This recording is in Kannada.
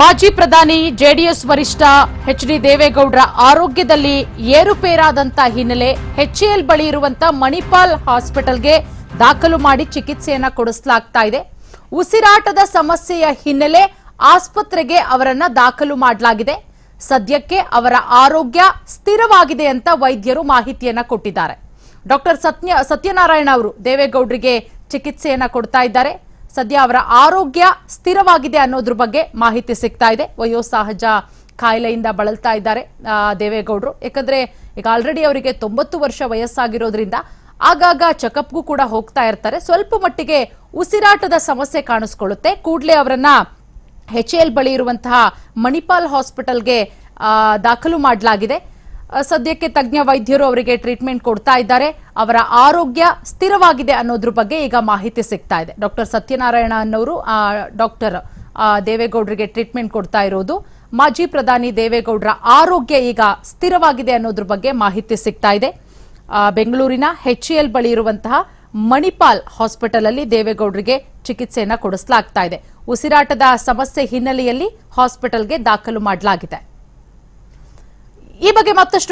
ಮಾಜಿ ಪ್ರಧಾನಿ ಜೆಡಿಎಸ್ ವರಿಷ್ಠ ಎಚ್ ಡಿ ದೇವೇಗೌಡರ ಆರೋಗ್ಯದಲ್ಲಿ ಏರುಪೇರಾದಂತ ಹಿನ್ನೆಲೆ ಎಚ್ಎಎಲ್ ಬಳಿ ಇರುವಂತ ಮಣಿಪಾಲ್ ಹಾಸ್ಪಿಟಲ್ಗೆ ದಾಖಲು ಮಾಡಿ ಚಿಕಿತ್ಸೆಯನ್ನ ಕೊಡಿಸಲಾಗ್ತಾ ಇದೆ. ಉಸಿರಾಟದ ಸಮಸ್ಯೆಯ ಹಿನ್ನೆಲೆ ಆಸ್ಪತ್ರೆಗೆ ಅವರನ್ನ ದಾಖಲು ಮಾಡಲಾಗಿದೆ. ಸದ್ಯಕ್ಕೆ ಅವರ ಆರೋಗ್ಯ ಸ್ಥಿರವಾಗಿದೆ ಅಂತ ವೈದ್ಯರು ಮಾಹಿತಿಯನ್ನ ಕೊಟ್ಟಿದ್ದಾರೆ. ಡಾಕ್ಟರ್ ಸತ್ಯ ಸತ್ಯನಾರಾಯಣ ಅವರು ದೇವೇಗೌಡರಿಗೆ ಚಿಕಿತ್ಸೆಯನ್ನ ಕೊಡ್ತಾ ಇದ್ದಾರೆ. ಸದ್ಯ ಅವರ ಆರೋಗ್ಯ ಸ್ಥಿರವಾಗಿದೆ ಅನ್ನೋದ್ರ ಬಗ್ಗೆ ಮಾಹಿತಿ ಸಿಗ್ತಾ ಇದೆ. ವಯೋಸಹಜ ಕಾಯಿಲೆಯಿಂದ ಬಳಲ್ತಾ ಇದ್ದಾರೆ ದೇವೇಗೌಡರು. ಯಾಕಂದ್ರೆ ಈಗ ಆಲ್ರೆಡಿ ಅವರಿಗೆ ತೊಂಬತ್ತು ವರ್ಷ ವಯಸ್ಸಾಗಿರೋದ್ರಿಂದ ಆಗಾಗ ಚೆಕಪ್ಗೂ ಕೂಡ ಹೋಗ್ತಾ ಇರ್ತಾರೆ. ಸ್ವಲ್ಪ ಮಟ್ಟಿಗೆ ಉಸಿರಾಟದ ಸಮಸ್ಯೆ ಕಾಣಿಸ್ಕೊಳ್ಳುತ್ತೆ. ಕೂಡಲೇ ಅವರನ್ನ ಎಚ್ ಎಲ್ ಬಳಿ ಇರುವಂತಹ ಮಣಿಪಾಲ್ ಹಾಸ್ಪಿಟಲ್ಗೆ ದಾಖಲು ಮಾಡಲಾಗಿದೆ. ಸದ್ಯಕ್ಕೆ ತಜ್ಞ ವೈದ್ಯರು ಅವರಿಗೆ ಟ್ರೀಟ್ಮೆಂಟ್ ಕೊಡ್ತಾ ಇದ್ದಾರೆ. ಅವರ ಆರೋಗ್ಯ ಸ್ಥಿರವಾಗಿದೆ ಅನ್ನೋದ್ರ ಬಗ್ಗೆ ಈಗ ಮಾಹಿತಿ ಸಿಗ್ತಾ ಇದೆ. ಡಾಕ್ಟರ್ ಸತ್ಯನಾರಾಯಣ ಅನ್ನೋರು ಡಾಕ್ಟರ್ ದೇವೇಗೌಡರಿಗೆ ಟ್ರೀಟ್ಮೆಂಟ್ ಕೊಡ್ತಾ ಇರೋದು. ಮಾಜಿ ಪ್ರಧಾನಿ ದೇವೇಗೌಡರ ಆರೋಗ್ಯ ಈಗ ಸ್ಥಿರವಾಗಿದೆ ಅನ್ನೋದ್ರ ಬಗ್ಗೆ ಮಾಹಿತಿ ಸಿಗ್ತಾ ಇದೆ. ಬೆಂಗಳೂರಿನ ಎಚ್ ಎಲ್ ಬಳಿ ಇರುವಂತಹ ಮಣಿಪಾಲ್ ಹಾಸ್ಪಿಟಲ್ ಅಲ್ಲಿ ದೇವೇಗೌಡರಿಗೆ ಚಿಕಿತ್ಸೆಯನ್ನು ಕೊಡಿಸಲಾಗ್ತಾ ಇದೆ. ಉಸಿರಾಟದ ಸಮಸ್ಯೆ ಹಿನ್ನೆಲೆಯಲ್ಲಿ ಹಾಸ್ಪಿಟಲ್ಗೆ ದಾಖಲು ಮಾಡಲಾಗಿದೆ. ಈ ಬಗ್ಗೆ ಮತ್ತಷ್ಟು